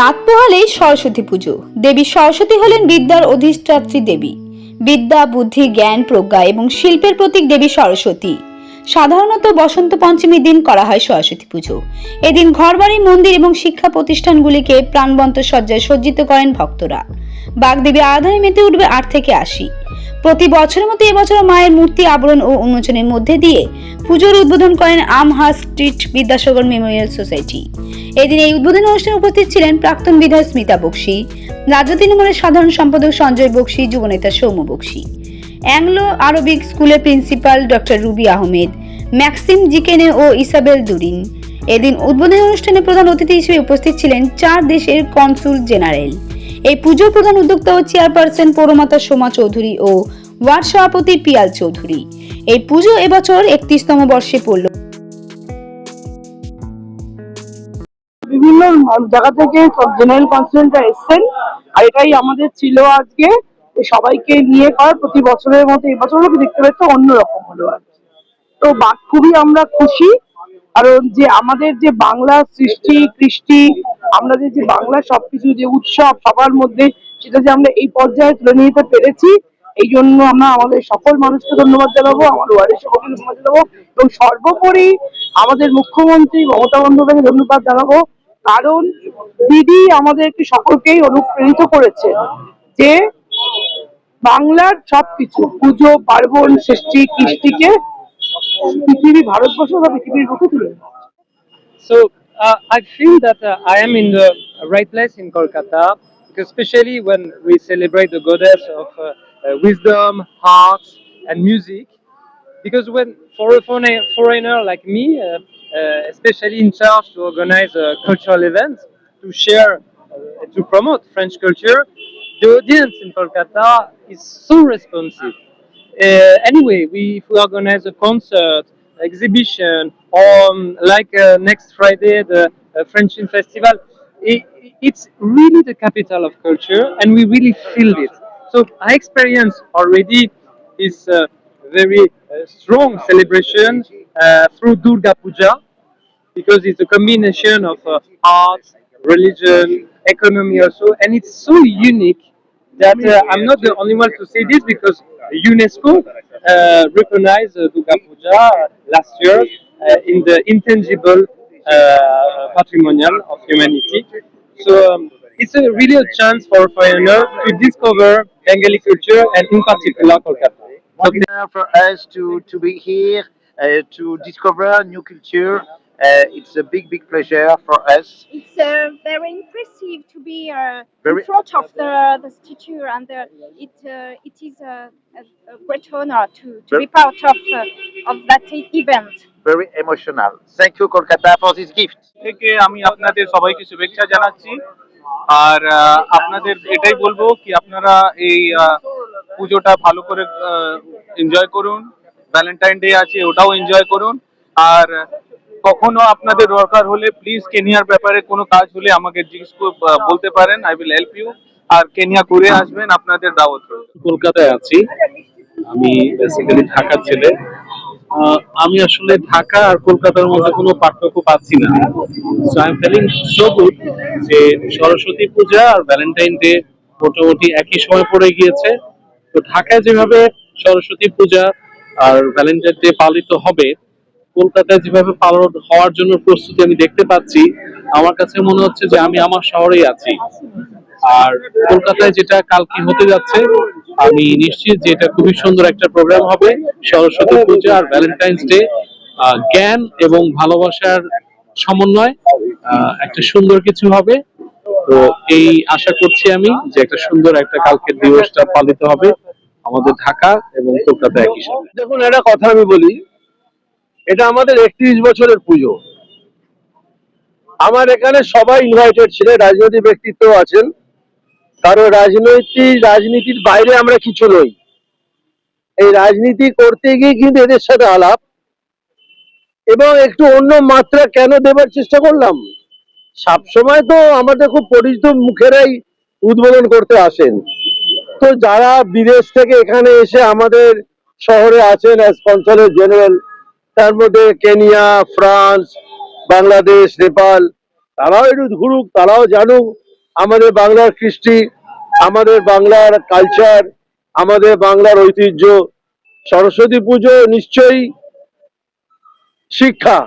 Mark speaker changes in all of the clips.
Speaker 1: রাত পোহালেই সরস্বতী পুজো দেবী সরস্বতী হলেন বিদ্যার অধিষ্ঠাত্রী দেবী বিদ্যা বুদ্ধি জ্ঞান প্রজ্ঞা এবং শিল্পের প্রতীক দেবী সরস্বতী সাধারণত বসন্ত পঞ্চমীর দিন করা হয় সরস্বতী পুজো এদিন ঘরবাড়ি মন্দির এবং শিক্ষা প্রতিষ্ঠানগুলিকে প্রাণবন্ত সজ্জায় সজ্জিত করেন ভক্তরা বাগদেবী আরাধনায় মেতে উঠবে আট থেকে আশি প্রতি বছরের মতো এবছর মায়ের মূর্তি আবরণ ও উন্মোচনের মধ্যে দিয়ে পুজোর উদ্বোধন করেন আমহা স্ট্রিট বিদ্যাসাগর মেমোরিয়াল সোসাইটি এদিন এই উদ্বোধন অনুষ্ঠানে উপস্থিত ছিলেন প্রাক্তন বিধায়ক স্মিতা বক্সি রাজ্য তৃণমূলের সাধারণ সম্পাদক সঞ্জয় বক্সি যুবনেতা সৌম্য বক্সি অ্যাংলো আরবিক স্কুলের principal doctor Ruby Ahmed Maxim জিকেনে ও ইসাবেল দুরিন এদিন উদ্বোধনী অনুষ্ঠানে প্রধান অতিথি হিসেবে উপস্থিত ছিলেন চার দেশের কনসুল জেনারেল এই পুজো প্রধান উদ্যোক্তা ও চেয়ারপারসন পৌরমাতা সোমা চৌধুরী ও ওয়ার্ড সভাপতি পিয়াল চৌধুরী এই পুজো এবছর একত্রিশতম বর্ষে পড়ল বিভিন্ন জায়গা থেকে সব জেনারেল কনসালটেন্টরা এসছেন আর
Speaker 2: এটাই আমাদের ছিল আজকে সবাইকে নিয়ে করার প্রতি বছরের মতো এবছরও দেখতে পাচ্ছি অন্যরকম হলো আর তো খুবই আমরা খুশি কারণ যে আমাদের যে বাংলা সৃষ্টি কৃষ্টি আমাদের যে বাংলা সবকিছু যে উৎসব সবার মধ্যে সেটা যে আমরা এই পর্যায়ে তুলে নিতে পেরেছি এই জন্য আমরা আমাদের সকল মানুষকে ধন্যবাদ জানাবো আমার ওয়ার্ডের সকলকে ধন্যবাদ জানাবো এবং সর্বোপরি আমাদের মুখ্যমন্ত্রী মমতা বন্দ্যোপাধ্যায়কে ধন্যবাদ জানাবো কারণ দিদি আমাদেরকে সকলকেই অনুপ্রাণিত করেছে যে বাংলার সবকিছু পুজো পার্বণ সৃষ্টি কৃষ্টিকে পৃথিবী ভারতবর্ষ বা পৃথিবীর মতো তুলে
Speaker 3: So uh, I feel that uh, I am in the right place in Kolkata, especially when we celebrate the goddess of uh, wisdom, heart, and music. Because when for a foreigner like me, uh, Uh, especially in charge to organize uh, cultural events to share uh, to promote French culture, the audience in Kolkata is so responsive. anyway, we, if we organize a concert, exhibition, or um, like next Friday, the French Film Festival, it, it's really the capital of culture and we really feel it. So I experienced already this uh, very uh, strong celebration uh, through Durga Puja because it's a combination of uh, art, religion, economy also, and it's so unique that uh, I'm not the only one to say this because UNESCO uh, recognized uh, Durga Puja last year uh, in the intangible uh, patrimonial of humanity. So um, it's a, really a chance for foreigners to discover Bengali culture and in particular Kolkata. So for us to, to be here uh, to discover new culture. Uh, it's a big,
Speaker 2: big pleasure for us.
Speaker 1: It's uh, very impressive to be uh, in front of the, the statue, and it uh, it is a, a, great honor to, to be part of uh, of that event.
Speaker 3: Very emotional thank you Kolkata for this gift থেকে আমি আপনাদের সবাইকে শুভেচ্ছা জানাচ্ছি আর আপনাদের এটাই বলবো কি আপনারা এই পুজোটা ভালো করে এনজয় করুন ভ্যালেন্টাইন ডে আছে ওটাও এনজয় করুন আর কখনো আপনাদের দরকার হলে প্লিজ কেনিয়ার ব্যাপারে কোনো কাজ হলে আমাকে জিজ্ঞেস বলতে পারেন আই উইল হেল্প ইউ আর কেনিয়া ঘুরে আসবেন আপনাদের দাওয়াত কলকাতায় আছি আমি বেসিক্যালি ঢাকার ছেলে আমি আসলে ঢাকা আর কলকাতার মধ্যে কোনো পার্থক্য পাচ্ছি না so I am feeling so good যে সরস্বতী পূজা আর ভ্যালেন্টাইন ডে মোটামুটি একই সময় পড়ে গিয়েছে তো ঢাকায় যেভাবে সরস্বতী পূজা আর ভ্যালেন্টাইন ডে পালিত হবে কলকাতায় যেভাবে পালন হওয়ার জন্য প্রস্তুতি আমি দেখতে পাচ্ছি আমার কাছে মনে হচ্ছে যে আমি আমার শহরেই আছি আর কলকাতায় যেটা কালকে হতে যাচ্ছে আমি নিশ্চিত যে এটা খুবই সুন্দর একটা প্রোগ্রাম হবে সরস্বতী পূজা আর ভ্যালেন্টাইন্স ডে জ্ঞান এবং ভালোবাসার সমন্বয় একটা সুন্দর কিছু হবে তো এই আশা করছি আমি যে একটা
Speaker 2: সুন্দর একটা কালকের দিবসটা পালিত হবে আমাদের ঢাকা এবং কলকাতা একই সাথে দেখুন একটা কথা আমি বলি এটা আমাদের একত্রিশ বছরের পুজো আমার এখানে সবাই ইনভাইটেড ছিলেন রাজনৈতিক ব্যক্তিত্ব আছেন কারণ রাজনৈতিক রাজনীতির বাইরে আমরা কিছু নই এই রাজনীতি করতে গিয়ে কিন্তু এদের সাথে আলাপ এবং একটু অন্য মাত্রা কেন দেবার চেষ্টা করলাম সবসময় তো আমাদের খুব পরিচিত মুখেরাই উদ্বোধন করতে আসেন তো যারা বিদেশ থেকে এখানে এসে আমাদের শহরে আছেন অ্যাজ কনসালের জেনারেল তার মধ্যে কেনিয়া ফ্রান্স বাংলাদেশ নেপাল তারাও একটু ঘুরুক তারাও জানুক আমাদের বাংলার কৃষ্টি আমাদের বাংলার কালচার আমাদের বাংলার ঐতিহ্য সরস্বতী পুজো নিশ্চয়ই শিক্ষা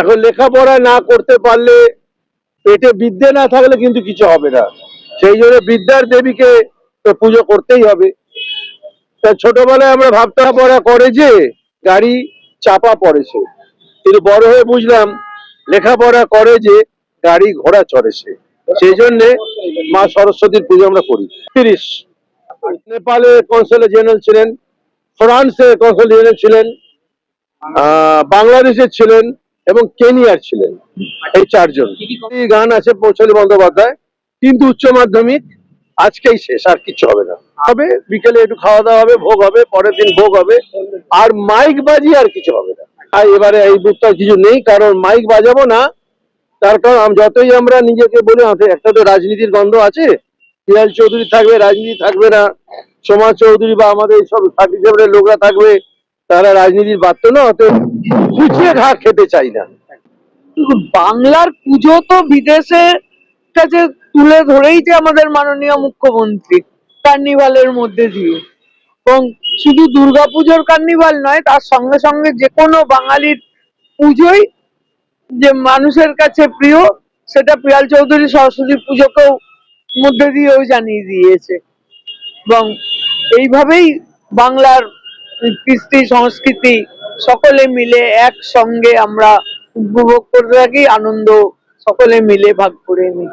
Speaker 2: এখন লেখাপড়া না করতে পারলে পেটে বিদ্যে না থাকলে কিন্তু কিছু হবে না সেই জন্য বিদ্যার দেবীকে তো পুজো করতেই হবে তা ছোটবেলায় আমরা ভাবতা পড়া করে যে গাড়ি চাপা পড়েছে কিন্তু বড় হয়ে বুঝলাম লেখাপড়া করে যে গাড়ি ঘোড়া চড়েছে সেই জন্যে মা সরস্বতীর পুজো আমরা করি তিরিশ নেপালে কনসুলেট জেনারেল ছিলেন ফ্রান্সে কনসুলেট জেনারেল ছিলেন বাংলাদেশের ছিলেন এবং কেনিয়ার ছিলেন এই চারজন গান আছে পৌঁছলি বন্দ্যোপাধ্যায় কিন্তু উচ্চ মাধ্যমিক আজকেই শেষ আর কিছু হবে না হবে বিকেলে একটু খাওয়া দাওয়া হবে ভোগ হবে পরের দিন ভোগ হবে আর মাইক বাজি আর কিছু হবে না আর এবারে এই বুথটা কিছু নেই কারণ মাইক বাজাবো না তার কারণ যতই আমরা নিজেকে বলি একটা তো রাজনীতির গন্ধ আছে পিয়াল চৌধুরী থাকবে রাজনীতি থাকবে না সোমা চৌধুরী বা আমাদের এইসব থার্টি সেভেনের লোকরা থাকবে তারা রাজনীতির বাধ্য না অত খুঁচিয়ে ঘা খেতে চাই না বাংলার পুজো তো বিদেশে কাছে তুলে ধরেইছে আমাদের মাননীয় মুখ্যমন্ত্রী কার্নিভালের মধ্যে দিয়ে এবং শুধু দুর্গাপুজোর কার্নিভাল নয় তার সঙ্গে সঙ্গে যে কোনো বাঙালির পুজোই যে মানুষের কাছে প্রিয় সেটা পিয়াল চৌধুরী সরস্বতী পুজোকেও মধ্যে দিয়েও জানিয়ে দিয়েছে এবং এইভাবেই বাংলার কৃষ্টি সংস্কৃতি সকলে মিলে একসঙ্গে আমরা উপভোগ করতে থাকি আনন্দ সকলে মিলে ভাগ করে নিই